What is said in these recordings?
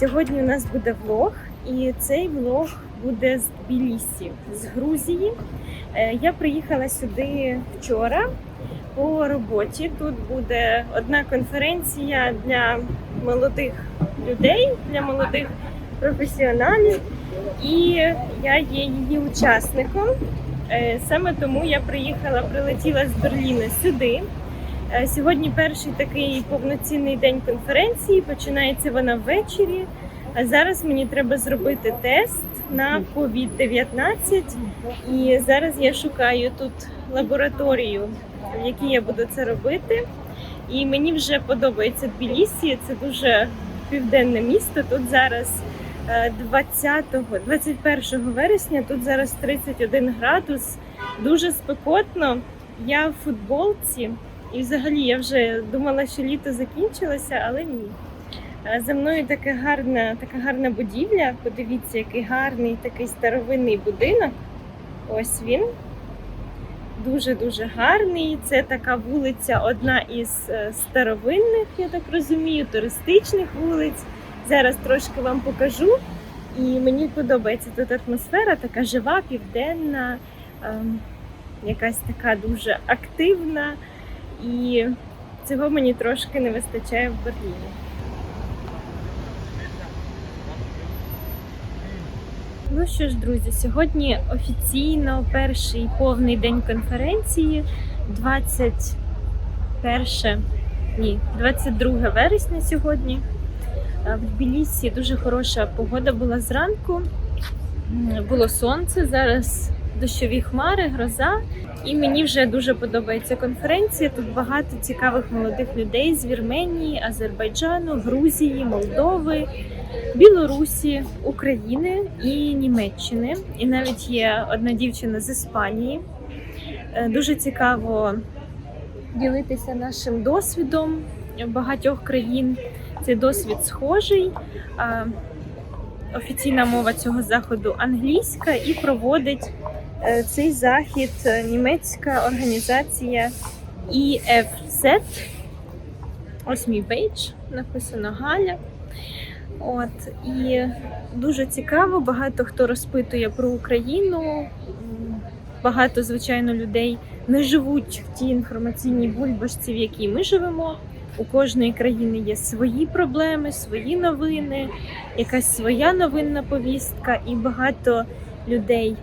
Сьогодні у нас буде влог, і цей влог буде з Тбілісі, з Грузії. Е, Я приїхала сюди вчора по роботі. Тут буде одна конференція для молодих людей, для молодих професіоналів, і я є її учасником. Е, Саме тому я приїхала, прилетіла з Берліна сюди. Е, Сьогодні перший такий повноцінний день конференції. Починається вона ввечері. А зараз мені треба зробити тест на COVID-19. І зараз я шукаю тут лабораторію, в якій я буду це робити. І мені вже подобається Тбілісі. Це дуже південне місто. Тут зараз е, 20-го, 21 вересня, тут зараз 31 градус, дуже спекотно. Я в футболці, і взагалі я вже думала, що літо закінчилося, але ні. Е, За мною така гарна, така гарна будівля. Подивіться, який гарний такий старовинний будинок. Ось він. Дуже-дуже гарний. Це така вулиця, одна із е, старовинних, я так розумію, туристичних вулиць. Зараз трошки вам покажу. І мені подобається тут атмосфера, така жива, південна, ем, якась така дуже активна. І цього мені трошки не вистачає в Берліні. Ну що ж, друзі, сьогодні офіційно перший повний день конференції 21, ні, 22 вересня сьогодні. Е, В Тбілісі дуже хороша погода була зранку. Було сонце, зараз дощові хмари, гроза. І мені вже дуже подобається конференція. Тут багато цікавих молодих людей з Вірменії, Азербайджану, Грузії, Молдови, Білорусі, України і Німеччини. І навіть є одна дівчина з Іспанії. Е, Дуже цікаво ділитися нашим досвідом багатьох країн. Цей досвід схожий. Офіційна мова цього заходу англійська і проводить е, цей захід е, німецька організація EFZ. Ось мій бейдж, написано Галя. От і дуже цікаво. Багато хто розпитує про Україну. Багато, звичайно, людей не живуть в тій інформаційній бульбашці, в якій ми живемо. У кожної країни є свої проблеми, свої новини, якась своя новинна повістка, і багато людей е,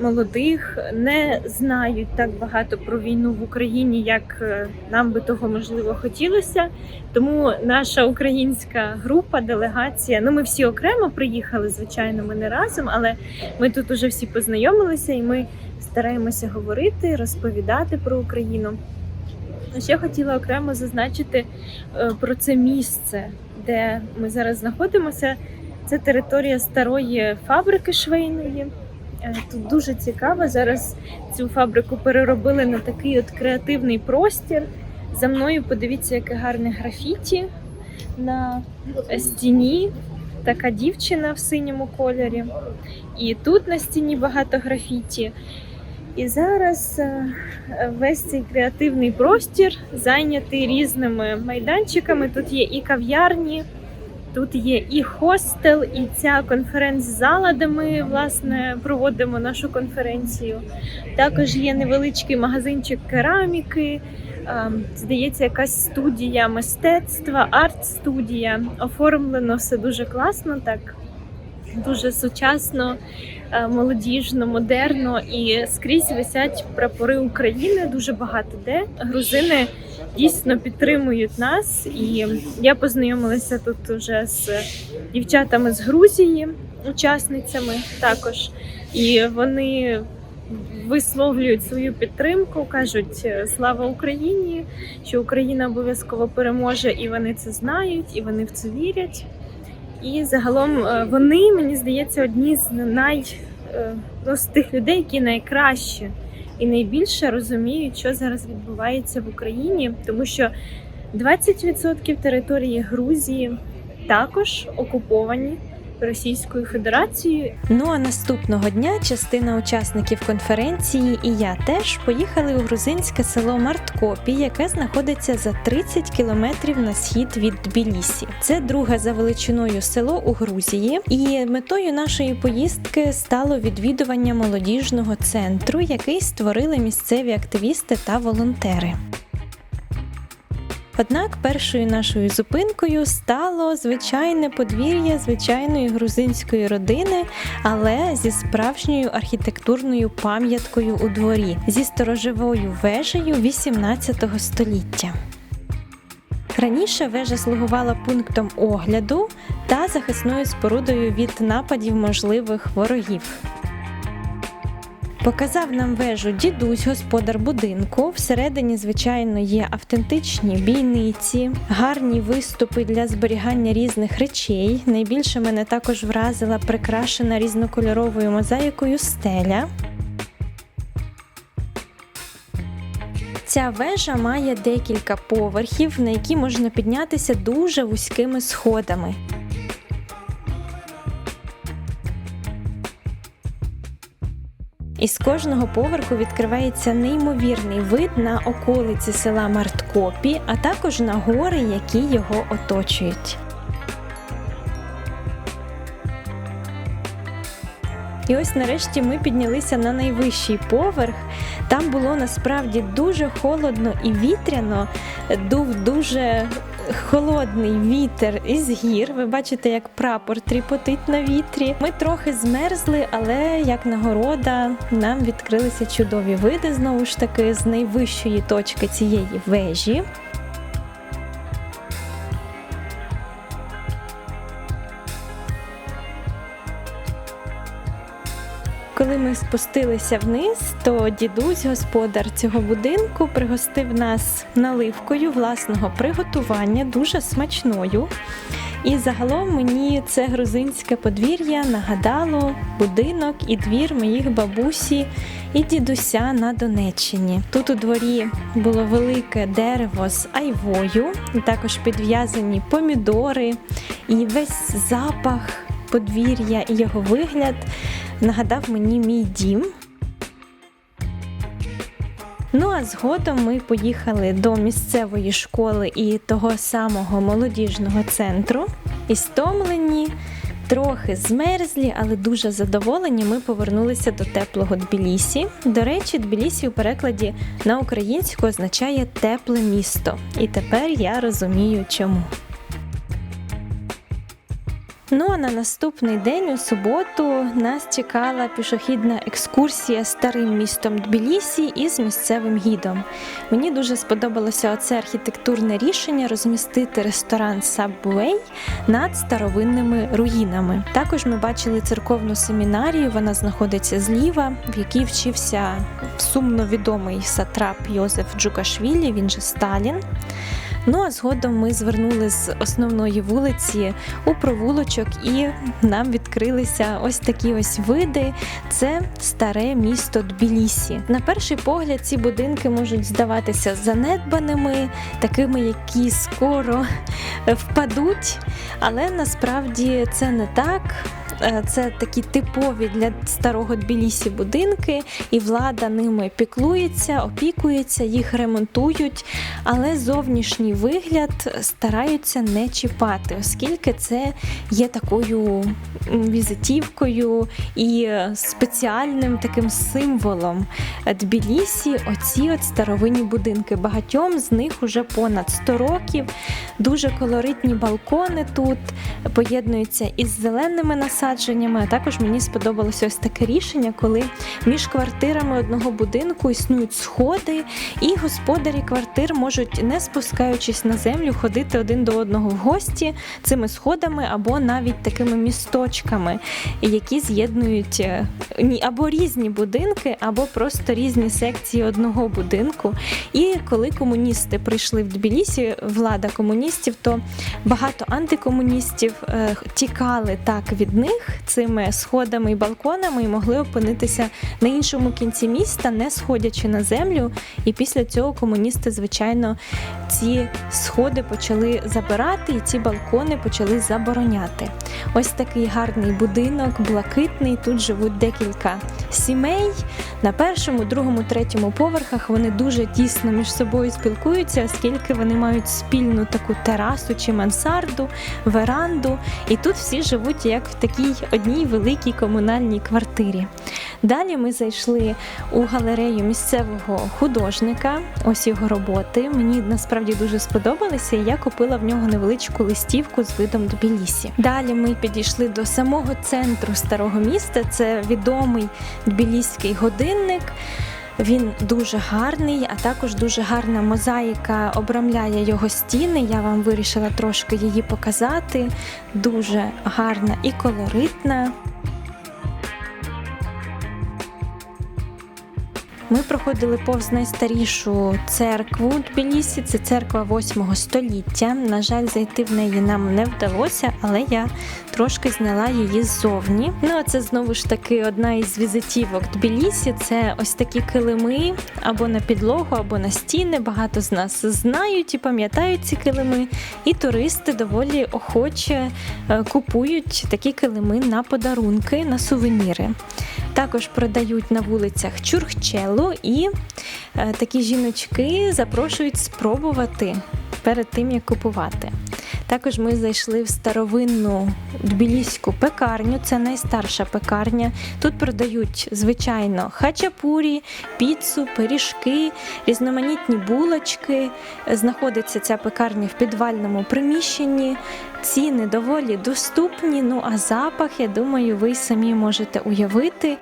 молодих не знають так багато про війну в Україні, як е, нам би того можливо хотілося. Тому наша українська група, делегація, ну ми всі окремо приїхали, звичайно, ми не разом, але ми тут уже всі познайомилися і ми стараємося говорити, розповідати про Україну. Ще хотіла окремо зазначити е, про це місце, де ми зараз знаходимося. Це територія старої фабрики швейної. Е, Тут дуже цікаво. Зараз цю фабрику переробили на такий от креативний простір. За мною подивіться, яке гарне графіті на стіні. Така дівчина в синьому кольорі. І тут на стіні багато графіті. І зараз е, весь цей креативний простір зайнятий різними майданчиками. Тут є і кав'ярні, тут є і хостел, і ця конференц-зала, де ми власне проводимо нашу конференцію. Також є невеличкий магазинчик кераміки. Здається, якась студія мистецтва, арт-студія. Оформлено все дуже класно, так дуже сучасно, е, молодіжно, модерно і скрізь висять прапори України. Дуже багато де грузини дійсно підтримують нас. І я познайомилася тут вже з дівчатами з Грузії, учасницями також. І вони висловлюють свою підтримку, кажуть е, слава Україні, що Україна обов'язково переможе, і вони це знають, і вони в це вірять. І загалом е, вони, мені здається, одні з най ну, з тих людей, які найкраще і найбільше розуміють, що зараз відбувається в Україні, тому що 20% території Грузії також окуповані Російською Федерацією. Ну а наступного дня частина учасників конференції і я теж поїхали у грузинське село Марткопі, яке знаходиться за 30 кілометрів на схід від Тбілісі. Це друге за величиною село у Грузії, і метою нашої поїздки стало відвідування молодіжного центру, який створили місцеві активісти та волонтери. Однак першою нашою зупинкою стало звичайне подвір'я звичайної грузинської родини, але зі справжньою архітектурною пам'яткою у дворі зі сторожовою вежею 18 століття. Раніше вежа слугувала пунктом огляду та захисною спорудою від нападів можливих ворогів. Показав нам вежу дідусь, господар будинку. Всередині, звичайно, є автентичні бійниці, гарні виступи для зберігання різних речей. Найбільше мене також вразила прикрашена різнокольоровою мозаїкою стеля. Ця вежа має декілька поверхів, на які можна піднятися дуже вузькими сходами. Із кожного поверху відкривається неймовірний вид на околиці села Марткопі, а також на гори, які його оточують. І ось нарешті ми піднялися на найвищий поверх. Там було насправді дуже холодно і вітряно, дув дуже холодний вітер із гір. Ви бачите, як прапор тріпотить на вітрі. Ми трохи змерзли, але як нагорода нам відкрилися чудові види знову ж таки з найвищої точки цієї вежі. Коли ми спустилися вниз, то дідусь, господар цього будинку, пригостив нас наливкою власного приготування, дуже смачною. І загалом мені це грузинське подвір'я нагадало будинок і двір моїх бабусі і дідуся на Донеччині. Тут у дворі було велике дерево з айвою, також підв'язані помідори, і весь запах подвір'я і його вигляд нагадав мені мій дім. Ну а згодом ми поїхали до місцевої школи і того самого молодіжного центру. І стомлені, трохи змерзлі, але дуже задоволені. Ми повернулися до теплого Тбілісі. До речі, Тбілісі у перекладі на українську означає тепле місто. І тепер я розумію, чому. Ну а на наступний день у суботу нас чекала пішохідна екскурсія старим містом Тбілісі із місцевим гідом. Мені дуже сподобалося оце архітектурне рішення розмістити ресторан Subway над старовинними руїнами. Також ми бачили церковну семінарію. Вона знаходиться зліва, в якій вчився сумно відомий сатрап Йозеф Джукашвілі. Він же Сталін. Ну а згодом ми звернули з основної вулиці у провулочок, і нам відкрилися ось такі ось види. Це старе місто Тбілісі. На перший погляд, ці будинки можуть здаватися занедбаними, такими, які скоро впадуть, але насправді це не так. Е, це такі типові для старого Тбілісі будинки, і влада ними піклується, опікується, їх ремонтують, але зовнішній вигляд стараються не чіпати, оскільки це є такою візитівкою і спеціальним таким символом Тбілісі. Оці от старовинні будинки. Багатьом з них уже понад 100 років. Дуже колоритні балкони тут поєднуються із зеленими насадками насадженнями. А також мені сподобалося ось таке рішення, коли між квартирами одного будинку існують сходи, і господарі квартир можуть, не спускаючись на землю, ходити один до одного в гості цими сходами або навіть такими місточками, які з'єднують е, або різні будинки, або просто різні секції одного будинку. І коли комуністи прийшли в Тбілісі, влада комуністів, то багато антикомуністів е, тікали так від них міг цими сходами і балконами і могли опинитися на іншому кінці міста, не сходячи на землю. І після цього комуністи, звичайно, ці сходи почали забирати і ці балкони почали забороняти. Ось такий гарний будинок, блакитний. Тут живуть декілька сімей. На першому, другому, третьому поверхах вони дуже тісно між собою спілкуються, оскільки вони мають спільну таку терасу чи мансарду, веранду. І тут всі живуть як в такій одній великій комунальній квартирі. Далі ми зайшли у галерею місцевого художника. Ось його роботи. Мені насправді дуже сподобалися, і я купила в нього невеличку листівку з видом Тбілісі. Далі ми підійшли до самого центру старого міста. Це відомий тбіліський годинник. Він дуже гарний, а також дуже гарна мозаїка обрамляє його стіни. Я вам вирішила трошки її показати. Дуже гарна і колоритна. Ми проходили повз найстарішу церкву Тбілісі. Це церква 8 століття. На жаль, зайти в неї нам не вдалося, але я трошки зняла її ззовні. Ну а це знову ж таки одна із візитівок Тбілісі. Це ось такі килими або на підлогу, або на стіни. Багато з нас знають і пам'ятають ці килими. І туристи доволі охоче е, купують такі килими на подарунки, на сувеніри. Також продають на вулицях чурхчелу, і е, такі жіночки запрошують спробувати перед тим, як купувати. Також ми зайшли в старовинну тбіліську пекарню, це найстарша пекарня. Тут продають, звичайно, хачапурі, піцу, пиріжки, різноманітні булочки. Знаходиться ця пекарня в підвальному приміщенні. Ціни доволі доступні. Ну а запах, я думаю, ви самі можете уявити.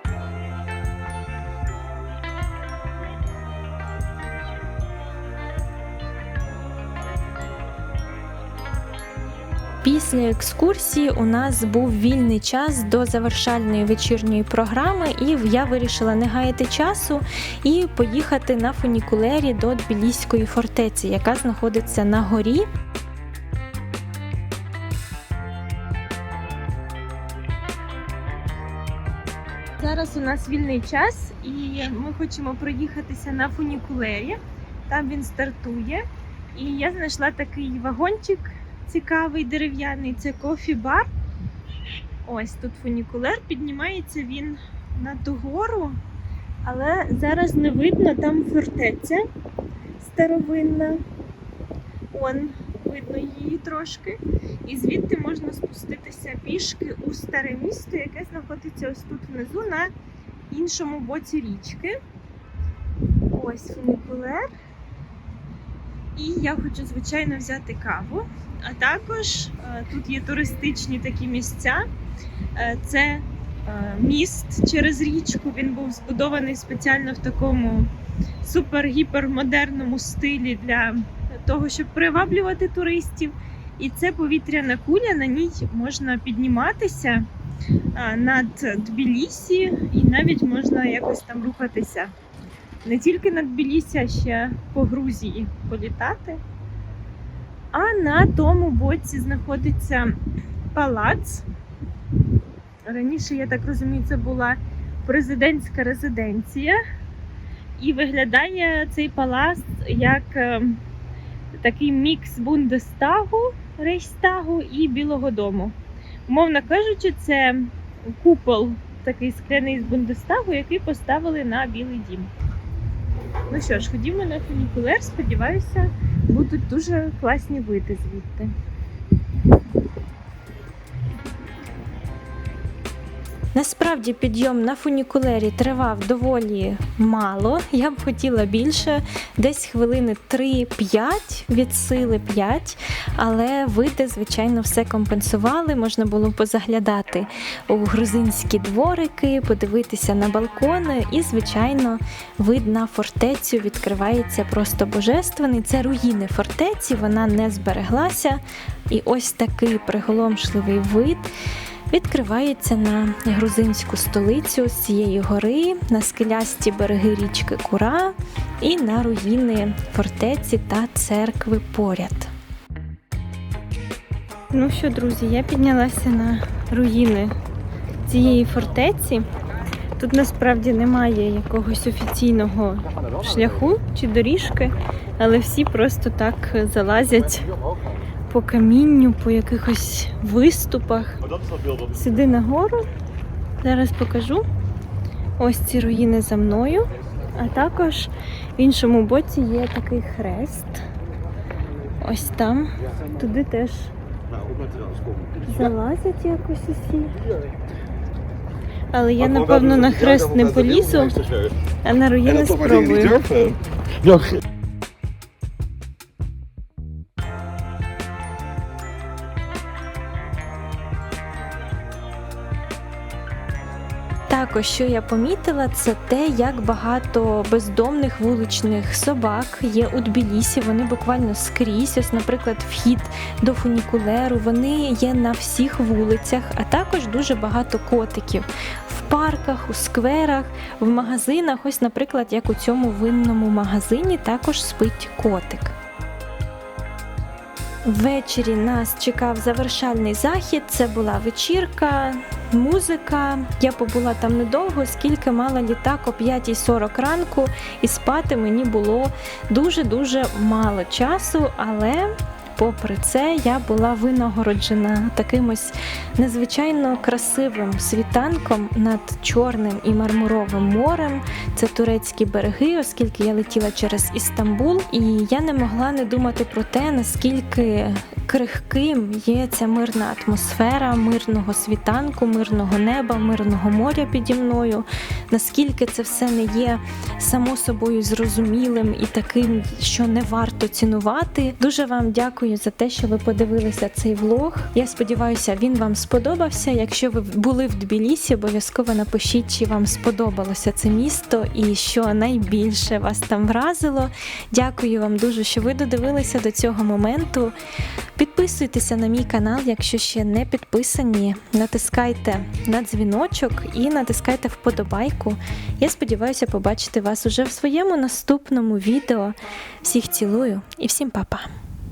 Після екскурсії у нас був вільний час до завершальної вечірньої програми, і я вирішила не гаяти часу і поїхати на фунікулері до Тбіліської фортеці, яка знаходиться на горі. Зараз у нас вільний час, і ми хочемо проїхатися на фунікулері. Там він стартує. І я знайшла такий вагончик цікавий дерев'яний. Це кофі-бар. Ось тут фунікулер. Піднімається він на ту гору, але зараз не видно, там фортеця старовинна. Он видно її трошки. І звідти можна спуститися пішки у старе місто, яке знаходиться ось тут внизу на іншому боці річки. Ось фунікулер. І я хочу, звичайно, взяти каву. А також е, тут є туристичні такі місця. Е, Це е, міст через річку. Він був збудований спеціально в такому супер-гіпермодерному стилі для того, щоб приваблювати туристів. І це повітряна куля, на ній можна підніматися над Тбілісі, і навіть можна якось там рухатися. Не тільки над Тбілісі, а ще по Грузії політати. А на тому боці знаходиться палац. Раніше, я так розумію, це була президентська резиденція. І виглядає цей палац як е, такий мікс Бундестагу, Рейхстагу і Білого Дому. Умовно кажучи, це купол такий скляний з Бундестагу, який поставили на Білий Дім. Ну що ж, ходімо на фунікулер, сподіваюся, будуть дуже класні види звідти. Насправді підйом на фунікулері тривав доволі мало. Я б хотіла більше, десь хвилини 3-5 від сили 5, але види, звичайно, все компенсували. Можна було позаглядати у грузинські дворики, подивитися на балкони, і, звичайно, вид на фортецю відкривається просто божественний. Це руїни фортеці, вона не збереглася. І ось такий приголомшливий вид відкривається на грузинську столицю з цієї гори, на скелясті береги річки Кура і на руїни фортеці та церкви поряд. Ну що, друзі, я піднялася на руїни цієї фортеці. Тут насправді немає якогось офіційного шляху чи доріжки, але всі просто так залазять по камінню, по якихось виступах. Сюди нагору. Зараз покажу. Ось ці руїни за мною. А також в іншому боці є такий хрест. Ось там. Туди теж залазять якось усі. Але я, напевно, на хрест не полізу, а на руїни спробую. Також, що я помітила, це те, як багато бездомних вуличних собак є у Тбілісі. Вони буквально скрізь. Ось, наприклад, вхід до фунікулеру. Вони є на всіх вулицях, а також дуже багато котиків в парках, у скверах, в магазинах. Ось, наприклад, як у цьому винному магазині також спить котик. Ввечері нас чекав завершальний захід. Це була вечірка, музика. Я побула там недовго, скільки мала літак о 5.40 ранку, і спати мені було дуже-дуже мало часу, але. Попри це, я була винагороджена таким ось незвичайно красивим світанком над Чорним і Мармуровим морем. Це турецькі береги, оскільки я летіла через Істамбул, і я не могла не думати про те, наскільки крихким є ця мирна атмосфера мирного світанку, мирного неба, мирного моря піді мною. Наскільки це все не є само собою зрозумілим і таким, що не варто цінувати. Дуже вам дякую за те, що ви подивилися цей влог. Я сподіваюся, він вам сподобався. Якщо ви були в Тбілісі, обов'язково напишіть, чи вам сподобалося це місто і що найбільше вас там вразило. Дякую вам дуже, що ви додивилися до цього моменту. Підписуйтеся на мій канал, якщо ще не підписані. Натискайте на дзвіночок і натискайте вподобайку. Я сподіваюся побачити вас уже в своєму наступному відео. Всіх цілую і всім па-па!